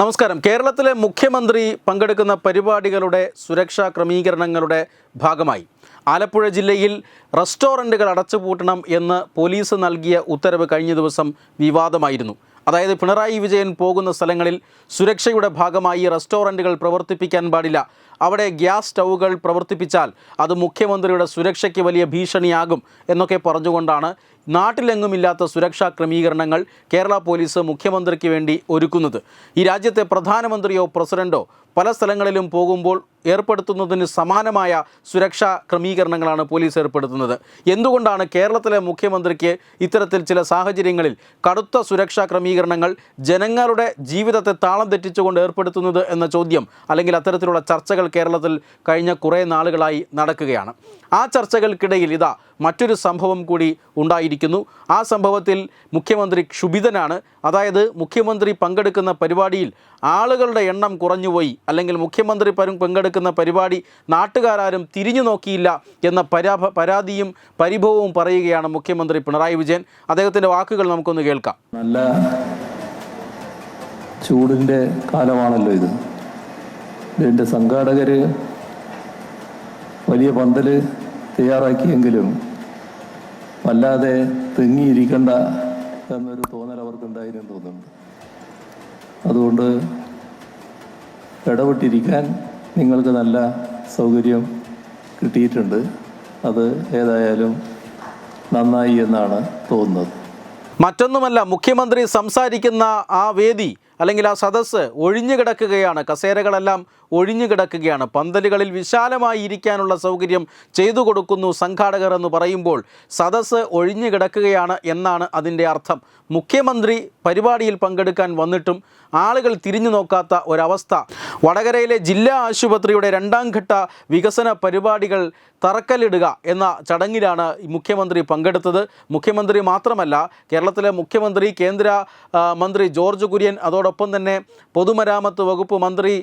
നമസ്കാരം. കേരളത്തിലെ മുഖ്യമന്ത്രി പങ്കെടുക്കുന്ന പരിപാടികളുടെ സുരക്ഷാ ക്രമീകരണങ്ങളുടെ ഭാഗമായി ആലപ്പുഴ ജില്ലയിൽ റെസ്റ്റോറന്റുകൾ അടച്ചുപൂട്ടണം എന്ന് പോലീസ് നൽകിയ ഉത്തരവ് കഴിഞ്ഞ ദിവസം വിവാദമായിരുന്നു. അതായത് പിണറായി വിജയൻ പോകുന്ന സ്ഥലങ്ങളിൽ സുരക്ഷയുടെ ഭാഗമായി റെസ്റ്റോറന്റുകൾ പ്രവർത്തിപ്പിക്കാൻ പാടില്ല. അവിടെ ഗ്യാസ് സ്റ്റൗകൾ പ്രവർത്തിപ്പിച്ചാൽ അത് മുഖ്യമന്ത്രിയുടെ സുരക്ഷയ്ക്ക് വലിയ ഭീഷണിയാകും എന്നൊക്കെ പറഞ്ഞുകൊണ്ടാണ് നാട്ടിലെങ്ങുമില്ലാത്ത സുരക്ഷാ ക്രമീകരണങ്ങൾ കേരള പോലീസ് മുഖ്യമന്ത്രിക്ക് വേണ്ടി ഒരുക്കുന്നത്. ഈ രാജ്യത്തെ പ്രധാനമന്ത്രിയോ പ്രസിഡന്റോ പല സ്ഥലങ്ങളിലും പോകുമ്പോൾ ഏർപ്പെടുത്തുന്നതിന് സമാനമായ സുരക്ഷാ ക്രമീകരണങ്ങളാണ് പോലീസ് ഏർപ്പെടുത്തുന്നത്. എന്തുകൊണ്ടാണ് കേരളത്തിലെ മുഖ്യമന്ത്രിക്ക് ഇത്തരത്തിൽ ചില സാഹചര്യങ്ങളിൽ കടുത്ത സുരക്ഷാ ക്രമീകരണങ്ങൾ ജനങ്ങളുടെ ജീവിതത്തെ താളം തെറ്റിച്ചുകൊണ്ട് ഏർപ്പെടുത്തുന്നത് എന്ന ചോദ്യം അല്ലെങ്കിൽ അത്തരത്തിലുള്ള ചർച്ചകൾ കേരളത്തിൽ കഴിഞ്ഞ കുറേ നാളുകളായി നടക്കുകയാണ്. ആ ചർച്ചകൾക്കിടയിൽ ഇതാ മറ്റൊരു സംഭവം കൂടി ഉണ്ടായിരിക്കുന്നു ആ സംഭവത്തിൽ മുഖ്യമന്ത്രി ക്ഷുഭിതനാണ്. അതായത് മുഖ്യമന്ത്രി പങ്കെടുക്കുന്ന പരിപാടിയിൽ ആളുകളുടെ എണ്ണം കുറഞ്ഞുപോയി. അല്ലെങ്കിൽ മുഖ്യമന്ത്രി പങ്കെടുക്കുന്ന പരിപാടി നാട്ടുകാരും തിരിഞ്ഞു നോക്കിയില്ല എന്ന പരാഭ പരാതിയും പരിഭവവും പറയുകയാണ് മുഖ്യമന്ത്രി പിണറായി വിജയൻ. അദ്ദേഹത്തിന്റെ വാക്കുകൾ നമുക്കൊന്ന് കേൾക്കാം. നല്ല ചൂടിന്റെ കാലമാണല്ലോ ഇത്. ഇതിന്റെ സംഘാടകർ വലിയ പന്തൽ തയ്യാറാക്കിയെങ്കിലും വല്ലാതെ തെങ്ങിയിരിക്കണ്ട എന്നൊരു തോന്നൽ അവർക്കുണ്ടായിരുന്നു തോന്നുന്നുണ്ട്. അതുകൊണ്ട് ഇടപെട്ടിരിക്കാൻ നിങ്ങൾക്ക് നല്ല സൗകര്യം കിട്ടിയിട്ടുണ്ട്. അത് ഏതായാലും നന്നായി എന്നാണ് തോന്നുന്നത്. മറ്റൊന്നുമല്ല മുഖ്യമന്ത്രി സംസാരിക്കുന്ന ആ വേദി അല്ലെങ്കിൽ ആ സദസ്സ് ഒഴിഞ്ഞു കിടക്കുകയാണ്. കസേരകളെല്ലാം ഒഴിഞ്ഞു കിടക്കുകയാണ്. പന്തലുകളിൽ വിശാലമായി ഇരിക്കാനുള്ള സൗകര്യം ചെയ്തു കൊടുക്കുന്നു സംഘാടകർ എന്ന് പറയുമ്പോൾ സദസ്സ് ഒഴിഞ്ഞു കിടക്കുകയാണ് എന്നാണ് അതിന്റെ അർത്ഥം. മുഖ്യമന്ത്രി പരിപാടിയിൽ പങ്കെടുക്കാൻ വന്നിട്ടും ആളുകൾ തിരിഞ്ഞു നോക്കാത്ത ഒരവസ്ഥ. വടകരയിലെ ജില്ലാ ആശുപത്രിയുടെ രണ്ടാം ഘട്ട വികസന പരിപാടികൾ തറക്കല്ലിടുക എന്ന ചടങ്ങിലാണ് മുഖ്യമന്ത്രി പങ്കെടുത്തത്. മുഖ്യമന്ത്രി മാത്രമല്ല കേരളത്തിലെ മുഖ്യമന്ത്രി കേന്ദ്ര മന്ത്രി ജോർജ് കുര്യൻ അതോടൊപ്പം തന്നെ പൊതുമരാമത്ത് വകുപ്പ് മന്ത്രി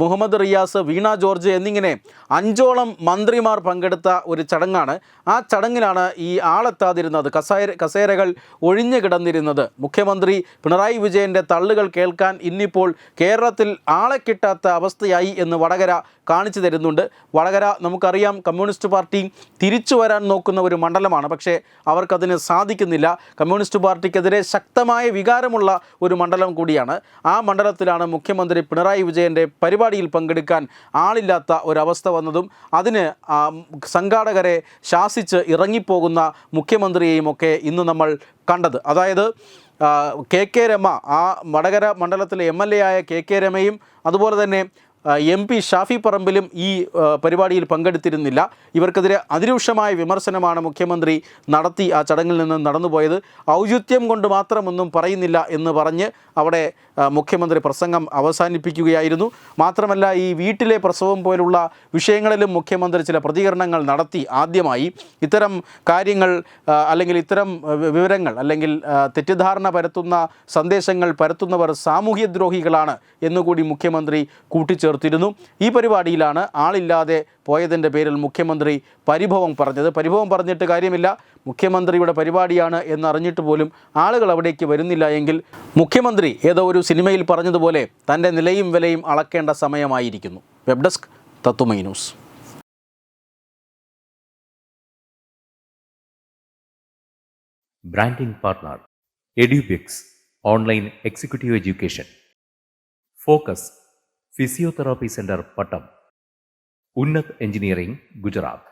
മുഹമ്മദ് റിയാസ് വീണ ജോർജ് എന്നിങ്ങനെ അഞ്ചോളം മന്ത്രിമാർ പങ്കെടുത്ത ഒരു ചടങ്ങാണ്. ആ ചടങ്ങിലാണ് ഈ ആളെത്താതിരുന്നത്. കസേര കസേരകൾ ഒഴിഞ്ഞു കിടന്നിരുന്നത്. മുഖ്യമന്ത്രി പിണറായി വിജയന്റെ തള്ളുകൾ കേൾക്കാൻ ഇന്നിപ്പോൾ കേരളത്തിൽ ആളെ കിട്ടാത്ത അവസ്ഥയായി എന്ന് വടകര കാണിച്ചു തരുന്നുണ്ട്. വടകര നമുക്കറിയാം കമ്മ്യൂണിസ്റ്റ് പാർട്ടി തിരിച്ചു വരാൻ നോക്കുന്ന ഒരു മണ്ഡലമാണ്. പക്ഷേ അവർക്കതിന് സാധിക്കുന്നില്ല. കമ്മ്യൂണിസ്റ്റ് പാർട്ടിക്കെതിരെ ശക്തമായ വികാരമുള്ള ഒരു മണ്ഡലം കൂടിയാണ് ആ മണ്ഡലത്തിലാണ് മുഖ്യമന്ത്രി പിണറായി വിജയന്റെ പരിപാടിയിൽ പങ്കെടുക്കാൻ ആളില്ലാത്ത ഒരവസ്ഥ വന്നതും അതിന് സംഘാടകരെ ശാസിച്ച് ഇറങ്ങിപ്പോകുന്ന മുഖ്യമന്ത്രിയെയും ഒക്കെ ഇന്ന് നമ്മൾ കണ്ടത്. അതായത് കെ കെ രമ ആ വടകര മണ്ഡലത്തിലെ എം എൽ എ ആയ കെ കെ രമയും അതുപോലെ തന്നെ എം പി ഷാഫി പറമ്പിലും ഈ പരിപാടിയിൽ പങ്കെടുത്തിരുന്നില്ല. ഇവർക്കെതിരെ അതിരൂക്ഷമായ വിമർശനമാണ് മുഖ്യമന്ത്രി നടത്തി ആ ചടങ്ങിൽ നിന്ന് നടന്നുപോയത്. ഔചിത്യം കൊണ്ട് മാത്രമൊന്നും പറയുന്നില്ല എന്ന് പറഞ്ഞ് അവിടെ മുഖ്യമന്ത്രി പ്രസംഗം അവസാനിപ്പിക്കുകയായിരുന്നു. മാത്രമല്ല ഈ വീട്ടിലെ പ്രസവം പോലുള്ള വിഷയങ്ങളിലും മുഖ്യമന്ത്രി ചില പ്രതികരണങ്ങൾ നടത്തി. ആദ്യമായി ഇത്തരം കാര്യങ്ങൾ അല്ലെങ്കിൽ ഇത്തരം വിവരങ്ങൾ അല്ലെങ്കിൽ തെറ്റിദ്ധാരണ പരത്തുന്ന സന്ദേശങ്ങൾ പരത്തുന്നവർ സാമൂഹ്യദ്രോഹികളാണ് എന്നുകൂടി മുഖ്യമന്ത്രി കൂട്ടിച്ചേർത്തിരുന്നു. ഈ പരിപാടിയിലാണ് ആളില്ലാതെ പോയതിന്റെ പേരിൽ മുഖ്യമന്ത്രി പരിഭവം പറഞ്ഞത്. പരിഭവം പറഞ്ഞിട്ട് കാര്യമില്ല. മുഖ്യമന്ത്രിയുടെ പരിപാടിയാണ് എന്നറിഞ്ഞിട്ട് പോലും ആളുകൾ അവിടേക്ക് വരുന്നില്ല എങ്കിൽ മുഖ്യമന്ത്രി ഏതോ ഒരു സിനിമയിൽ പറഞ്ഞതുപോലെ തന്റെ നിലയും വിലയും അളക്കേണ്ട സമയമായിരിക്കുന്നു. വെബ് ഡെസ്ക് തത്തുമൈ news. Branding partner online executive education focus physiotherapy Pattom engineering Gujarat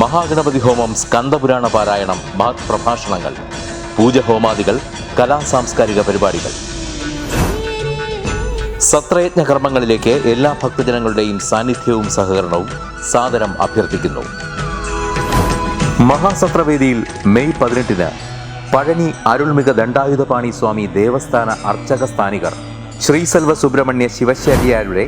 മഹാഗണപതി ഹോമം സ്കന്ദപുരാണ പാരായണം മഹത് പ്രഭാഷണങ്ങൾ പൂജഹോമാദികൾ കലാ സാംസ്കാരിക പരിപാടികൾ. സത്രയജ്ഞ കർമ്മങ്ങളിലേക്ക് എല്ലാ ഭക്തജനങ്ങളുടെയും സാന്നിധ്യവും സഹകരണവും സാദരം അഭ്യർത്ഥിക്കുന്നു. മഹാസത്രവേദിയിൽ മെയ് പതിനെട്ടിന് പഴനി അരുൾമിക ദണ്ഡായുധപാണി സ്വാമി ദേവസ്ഥാന അർച്ചക സ്ഥാനികർ ശ്രീസെൽവ സുബ്രഹ്മണ്യ ശിവശാരിയാരുടെ